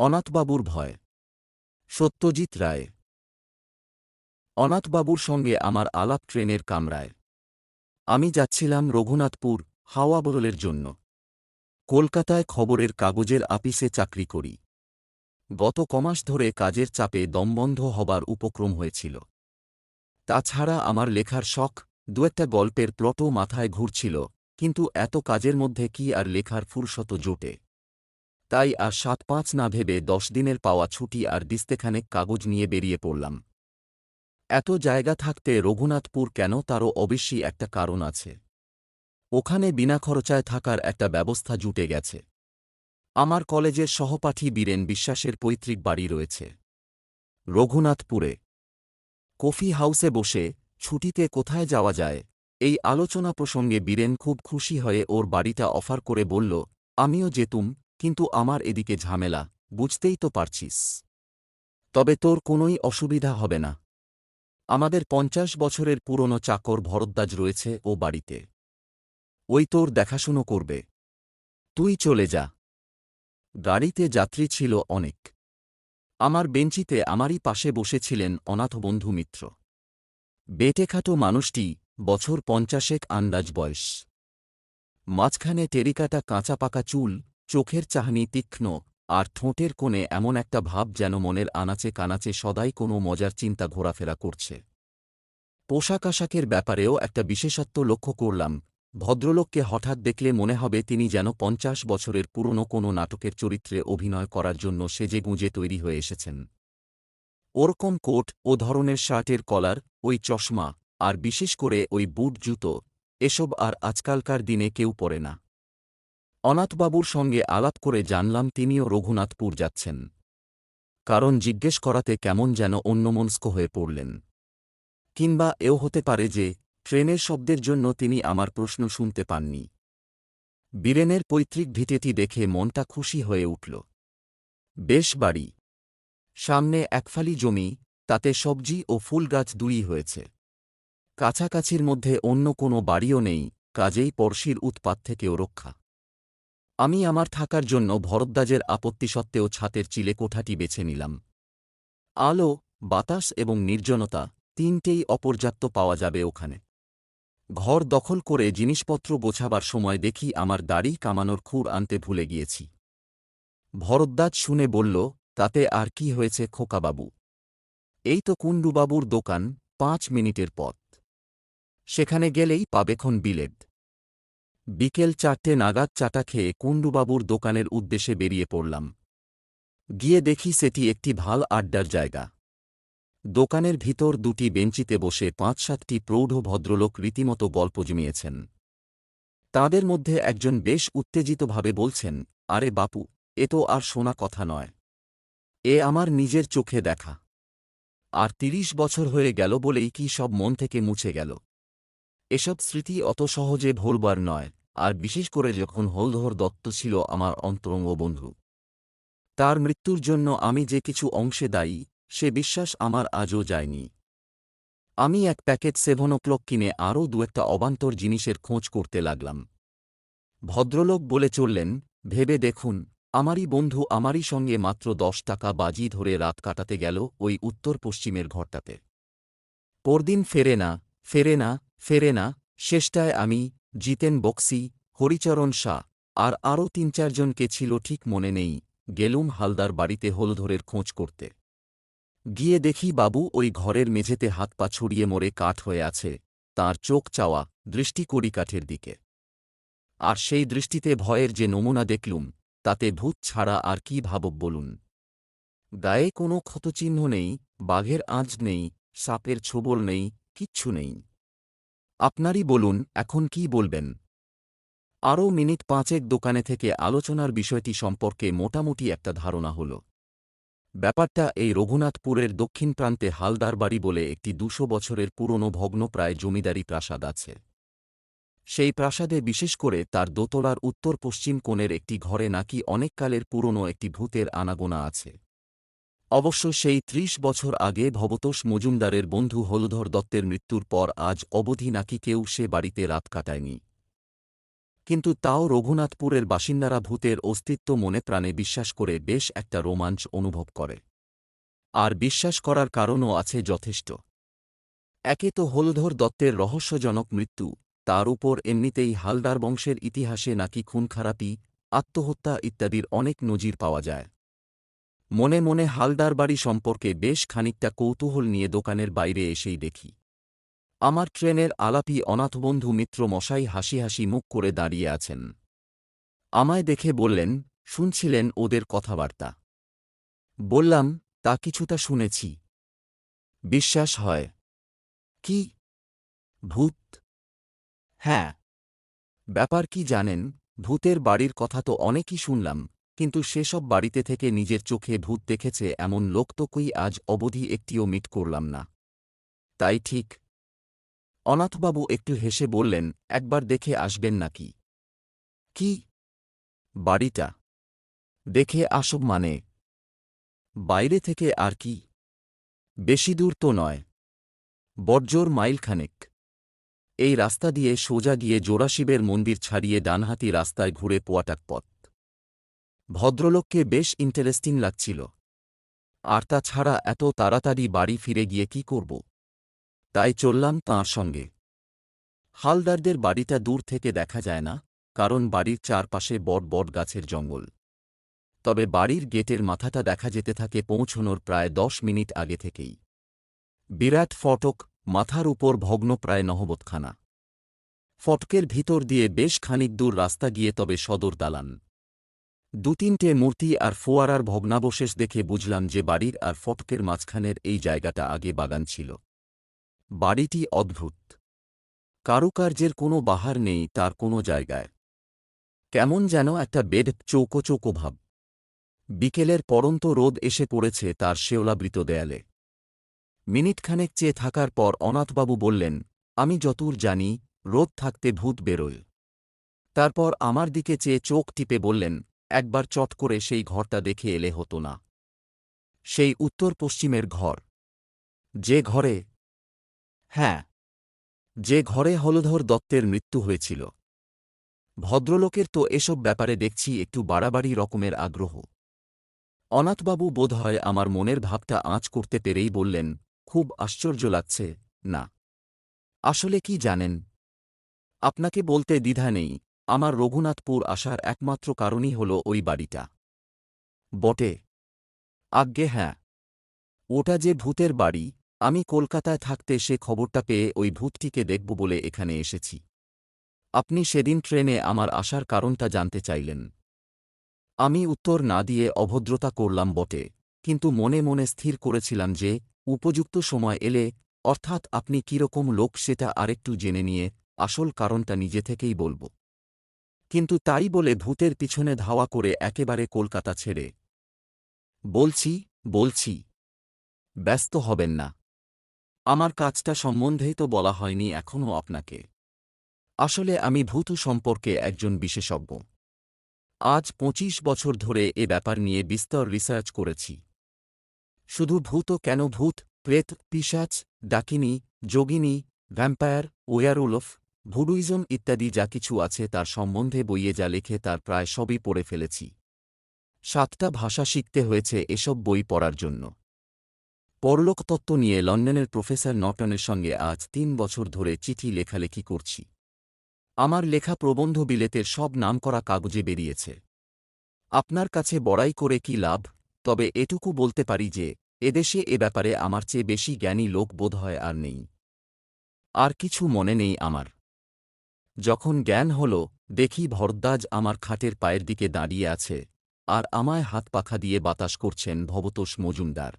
অনাথবাবুর ভয়। সত্যজিৎ রায়। অনাথবাবুর সঙ্গে আমার আলাপ ট্রেনের কামরায়। আমি যাচ্ছিলাম রঘুনাথপুর হাওয়া বদলের জন্য। কলকাতায় খবরের কাগজের আপিসে চাকরি করি। গত কমাস ধরে কাজের চাপে দমবন্ধ হবার উপক্রম হয়েছিল। তাছাড়া আমার লেখার শখ দু একটা গল্পের প্লটও মাথায় ঘুরছিল, কিন্তু এত কাজের মধ্যে কি আর লেখার ফুরশত জোটে। তাই আর সাত পাঁচ না ভেবে দশ দিনের পাওয়া ছুটি আর দিস্তেখানেক কাগজ নিয়ে বেরিয়ে পড়লাম। এত জায়গা থাকতে রঘুনাথপুর কেন তারও অবশ্যই একটা কারণ আছে। ওখানে বিনা খরচায় থাকার একটা ব্যবস্থা জুটে গেছে। আমার কলেজের সহপাঠী বীরেন বিশ্বাসের পৈতৃক বাড়ি রয়েছে। রঘুনাথপুরে। কফি হাউসে বসে ছুটিতে কোথায় যাওয়া যায়, এই আলোচনা প্রসঙ্গে বীরেন খুব খুশি হয়ে ওর বাড়িটা অফার করে বলল, আমিও যেতুম কিন্তু আমার এদিকে ঝামেলা, বুঝতেই তো পারছিস। তবে তোর কোনোই অসুবিধা হবে না। আমাদের পঞ্চাশ বছরের পুরনো চাকর ভরদ্বাজ রয়েছে ও বাড়িতে। ওই তোর দেখাশুনো করবে। তুই চলে যা। গাড়িতে যাত্রী ছিল অনেক। আমার বেঞ্চিতে আমারই পাশে বসেছিলেন অনাথ বন্ধু মিত্র। বেটেখাটো মানুষটি বছর পঞ্চাশেক আন্দাজ বয়স। মাঝখানে টেরিকাটা কাঁচা পাকা চুল চোখের চাহনি তীক্ষ্ণ, আর ঠোঁটের কোণে এমন একটা ভাব যেন মনের আনাচে কানাচে সদাই কোনো মজার চিন্তা ঘোরাফেরা করছে। পোশাক আশাকের ব্যাপারেও একটা বিশেষত্ব লক্ষ্য করলাম। ভদ্রলোককে হঠাৎ দেখলে মনে হবে তিনি যেন পঞ্চাশ বছরের পুরনো কোনো নাটকের চরিত্রে অভিনয় করার জন্য সেজে গুঁজে তৈরি হয়ে এসেছেন। ওরকম কোট ও ধরনের শার্টের কলার, ওই চশমা, আর বিশেষ করে ওই বুট জুতো, এসব আর আজকালকার দিনে কেউ পরে না। অনাথবাবুর সঙ্গে আলাপ করে জানলাম তিনিও রঘুনাথপুর যাচ্ছেন। কারণ জিজ্ঞেস করাতে কেমন যেন অন্যমনস্ক হয়ে পড়লেন। কিংবা এও হতে পারে যে, ট্রেনের শব্দের জন্য তিনি আমার প্রশ্ন শুনতে পাননি। বীরেনের পৈতৃক ভিটেটি দেখে মনটা খুশি হয়ে উঠল। বেশ বাড়ি। সামনে একফালি জমি, তাতে সবজি ও ফুল গাছ দুই হয়েছে। কাছাকাছির মধ্যে অন্য কোনো বাড়িও নেই, কাজেই পড়শির উৎপাত থেকেও রক্ষা। আমি আমার থাকার জন্য ভরদ্বাজের আপত্তি সত্ত্বেও ছাতের চিলে কোঠাটি বেছে নিলাম। আলো, বাতাস এবং নির্জনতা তিনটেই অপর্যাপ্ত পাওয়া যাবে ওখানে। ঘর দখল করে জিনিসপত্র গোছাবার সময় দেখি আমার দাড়ি কামানোর খুর আনতে ভুলে গিয়েছি। ভরদ্বাজ শুনে বলল, তাতে আর কি হয়েছে খোকাবাবু? এই তো কুণ্ডুবাবুর দোকান, পাঁচ মিনিটের পথ। সেখানে গেলেই পাবেক্ষণ বিলেদ বিকেল চারটে নাগাদ চাটা খেয়ে কুণ্ডুবাবুর দোকানের উদ্দেশ্যে বেরিয়ে পড়লাম। গিয়ে দেখি সেটি একটি ভালো আড্ডার জায়গা। দোকানের ভিতর দুটি বেঞ্চিতে বসে পাঁচ সাতটি প্রৌঢ় ভদ্রলোক রীতিমতো গল্প জমিয়েছেন। তাঁদের মধ্যে একজন বেশ উত্তেজিতভাবে বলছেন, আরে বাপু, এ তো আর শোনা কথা নয়। এ আমার নিজের চোখে দেখা। আর তিরিশ বছর হয়ে গেল বলেই কি সব মন থেকে মুছে গেল। এসব স্মৃতি অত সহজে ভোলবার নয়। আর বিশেষ করে যখন হলধর দত্ত ছিল আমার অন্তরঙ্গ বন্ধু। তার মৃত্যুর জন্য আমি যে কিছু অংশে দায়ী, সে বিশ্বাস আমার আজও যায়নি। আমি এক প্যাকেট সেভন ক্লক কিনে আরও দু একটা অবান্তর জিনিসের খোঁজ করতে লাগলাম। ভদ্রলোক বলে চললেন, ভেবে দেখুন, আমারই বন্ধু আমারই সঙ্গে মাত্র দশ টাকা বাজি ধরে রাত কাটাতে গেল ওই উত্তর পশ্চিমের ঘরটাতে। পরদিন ফেরে না ফেরে না ফেরে না, শেষটায় আমি জিতেন বক্সি, হরিচরণ শাহ, আর আরও তিন চারজনকে ছিল ঠিক মনে নেই, গেলুম হালদার বাড়িতে হলধরের খোঁজ করতে। গিয়ে দেখি বাবু ওই ঘরের মেঝেতে হাত পা ছড়িয়ে মরে কাঠ হয়ে আছে, তার চোখ চাওয়া দৃষ্টি কড়ি কাঠের দিকে। আর সেই দৃষ্টিতে ভয়ের যে নমুনা দেখলুম, তাতে ভূত ছাড়া আর কি ভাবব বলুন। গায়ে কোনো ক্ষতচিহ্ন নেই, বাঘের আঁচ নেই, সাপের ছোবল নেই, কিচ্ছু নেই। আপনারই বলুন, এখন কি বলবেন? আরও মিনিট পাঁচেক দোকানে থেকে আলোচনার বিষয়টি সম্পর্কে মোটামুটি একটা ধারণা হল। ব্যাপারটা এই রঘুনাথপুরের দক্ষিণ প্রান্তে হালদার বাড়ি বলে একটি দুশো বছরের পুরনো ভগ্নপ্রায় জমিদারি প্রাসাদ আছে। সেই প্রাসাদে বিশেষ করে তার দোতলার উত্তর পশ্চিম কোণের একটি ঘরে নাকি অনেককালের পুরনো একটি ভূতের আনাগোনা আছে। অবশ্য সেই ত্রিশ বছর আগে ভবতোষ মজুমদারের বন্ধু হলধর দত্তের মৃত্যুর পর আজ অবধি নাকি কেউ সে বাড়িতে রাত কাটায়নি। কিন্তু তাও রঘুনাথপুরের বাসিন্দারা ভূতের অস্তিত্ব মনে প্রাণে বিশ্বাস করে বেশ একটা রোমাঞ্চ অনুভব করে। আর বিশ্বাস করার কারণও আছে যথেষ্ট। একে তো হলধর দত্তের রহস্যজনক মৃত্যু, তার উপর এমনিতেই হালদার বংশের ইতিহাসে নাকি খুন খারাপি আত্মহত্যা ইত্যাদির অনেক নজির পাওয়া যায়। মনে মনে হালদার বাড়ি সম্পর্কে বেশ খানিকটা কৌতূহল নিয়ে দোকানের বাইরে এসেই দেখি। আমার ট্রেনের আলাপি অনাথবন্ধু মিত্র মশাই হাসি হাসি মুখ করে দাঁড়িয়ে আছেন। আমায় দেখে বললেন, শুনছিলেন ওদের কথাবার্তা? বললাম, তা কিছুটা শুনেছি। বিশ্বাস হয়। কি? ভূত। হ্যাঁ। ব্যাপার কি জানেন, ভূতের বাড়ির কথা তো অনেকই শুনলাম। কিন্তু সেসব বাড়িতে থেকে নিজের চোখে ভূত দেখেছে এমন লোক তো কই আজ অবধি একটিও মিট করলাম না। তাই ঠিক। অনাথবাবু একটু হেসে বললেন, একবার দেখে আসবেন নাকি? কি? বাড়িটা। দেখে আসব মানে। বাইরে থেকে আর কি? বেশি দূর তো নয়। বর্জোর মাইলখানেক। এই রাস্তা দিয়ে সোজা গিয়ে জোড়াশিবের মন্দির ছাড়িয়ে ডানহাতি রাস্তায় ঘুরে পোয়াটাক পথ। ভদ্রলোককে বেশ ইন্টারেস্টিং লাগছিল। আর তাছাড়া এত তাড়াতাড়ি বাড়ি ফিরে গিয়ে কি করব? তাই চললাম তাঁর সঙ্গে। হালদারদের বাড়িটা দূর থেকে দেখা যায় না, কারণ বাড়ির চারপাশে বট বট গাছের জঙ্গল। তবে বাড়ির গেটের মাথাটা দেখা যেতে থাকে পৌঁছনোর প্রায় দশ মিনিট আগে থেকেই। বিরাট ফটক, মাথার উপর ভগ্ন প্রায় নহবতখানা। ফটকের ভিতর দিয়ে বেশ খানিক দূর রাস্তা গিয়ে তবে সদর দালান। দু তিনটে মূর্তি আর ফোয়ারার ভগ্নাবশেষ দেখে বুঝলাম যে বাড়ির আর ফটকের মাঝখানের এই জায়গাটা আগে বাগান ছিল। বাড়িটি অদ্ভুত। কারুকার্যের কোনো বাহার নেই তার কোনো জায়গায়। কেমন যেন একটা বেড চৌকো চৌকো ভাব। বিকেলের পরন্ত রোদ এসে পড়েছে তার শেওলাবৃত দেয়ালে। মিনিটখানেক চেয়ে থাকার পর অনাথবাবু বললেন, আমি যতদূর জানি, রোদ থাকতে ভূত বেরোয়। তারপর আমার দিকে চেয়ে চোখ টিপে বললেন একবার চট করে সেই ঘরটা দেখে এলে হতো না। সেই উত্তর পশ্চিমের ঘর। যে ঘরে হ্যাঁ যে ঘরে হলধর দত্তের মৃত্যু হয়েছিল। ভদ্রলোকের তো এসব ব্যাপারে দেখছি একটু বাড়াবাড়ি রকমের আগ্রহ। অনাথবাবু বোধহয় আমার মনের ভাবটা আঁচ করতে পেরেই বললেন, খুব আশ্চর্য লাগছে, না। আসলে কি জানেন? আপনাকে বলতে দ্বিধা নেই। আমার রঘুনাথপুর আসার একমাত্র কারণই হল ওই বাড়িটা। বটে। আজ্ঞে হ্যাঁ। ওটা যে ভূতের বাড়ি, আমি কলকাতায় থাকতে সে খবরটা পেয়ে ওই ভূতটিকে দেখব বলে এখানে এসেছি। আপনি সেদিন ট্রেনে আমার আসার কারণটা জানতে চাইলেন। আমি উত্তর না দিয়ে অভদ্রতা করলাম বটে, কিন্তু মনে মনে স্থির করেছিলাম যে, উপযুক্ত সময় এলে, অর্থাৎ আপনি কীরকম লোক সেটা আরেকটু জেনে নিয়ে, আসল কারণটা নিজে থেকেই বলব। কিন্তু তাই বলে ভূতের পিছনে ধাওয়া করে একেবারে কলকাতা ছেড়ে। বলছি বলছি। ব্যস্ত হবেন না। আমার কাজটা সম্বন্ধেই তো বলা হয়নি এখনও আপনাকে। আসলে আমি ভূত সম্পর্কে একজন বিশেষজ্ঞ। আজ পঁচিশ বছর ধরে এ ব্যাপার নিয়ে বিস্তর রিসার্চ করেছি। শুধু ভূত কেন ভূত? প্রেত পিসাচ ডাকিনী, যোগিনী ভ্যাম্পায়ার ওয়ারুলফ ভুডুইজম ইত্যাদি যা কিছু আছে তার সম্বন্ধে বইয়ে যা লেখে তার প্রায় সবই পড়ে ফেলেছি। সাতটা ভাষা শিখতে হয়েছে এসব বই পড়ার জন্য। পরলোকতত্ত্ব নিয়ে লন্ডনের প্রফেসর নটনের সঙ্গে আজ তিন বছর ধরে চিঠি লেখালেখি করছি। আমার লেখা প্রবন্ধ বিলেতের সব নামকরা কাগজে বেরিয়েছে। আপনার কাছে বড়াই করে কি লাভ? তবে এটুকু বলতে পারি যে, এদেশে এ ব্যাপারে আমার চেয়ে বেশি জ্ঞানী লোক বোধ হয় আর নেই। আর কিছু মনে নেই আমার। যখন জ্ঞান হল, দেখি ভরদ্বাজ আমার খাটের পায়ের দিকে দাঁড়িয়ে আছে, আর আমায় হাত পাখা দিয়ে বাতাস করছেন ভবতোষ মজুমদার।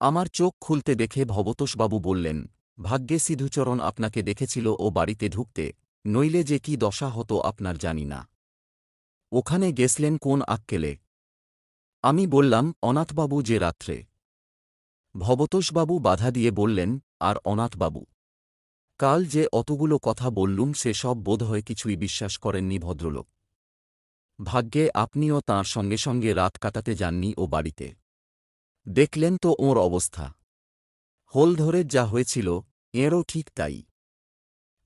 আমার চোখ খুলতে দেখে ভবতোষবাবু বললেন, ভাগ্যে সিধুচরণ আপনাকে দেখেছিল ও বাড়িতে ঢুকতে, নইলে যে কি দশা হতো আপনার জানি না। ওখানে গেসলেন কোন আক্কেলে? আমি বললাম, অনাথবাবু যে রাত্রে। ভবতোষবাবু বাধা দিয়ে বললেন, আর অনাথবাবু। কাল যে অতগুলো কথা বললুম সে সব বোধহয় কিছুই বিশ্বাস করেননি ভদ্রলোক। ভাগ্যে আপনিও তাঁর সঙ্গে সঙ্গে রাত কাটাতে যাননি ও বাড়িতে। দেখলেন তো ওর অবস্থা। হোল ধরে যা হয়েছিল, এঁরও ঠিক তাই।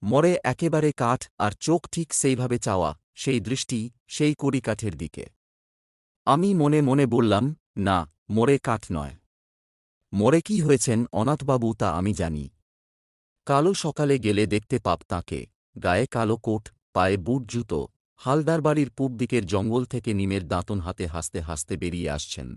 মরে একেবারে কাঠ আর চোখ ঠিক সেইভাবে চাওয়া, সেই দৃষ্টি, সেই কড়িকাঠের দিকে। আমি মনে মনে বললাম, না, মরে কাঠ নয়। মরে কি হয়েছেন অনাথবাবু তা আমি জানি। কালো সকালে গেলে দেখতে পাপ তাঁকে। গায়ে কালো কোট, পায়ে বুট জুতো হালদার বাড়ির পূব দিকের জঙ্গল থেকে নিমের দাঁতন হাতে হাসতে হাসতে বেরিয়ে আসছেন।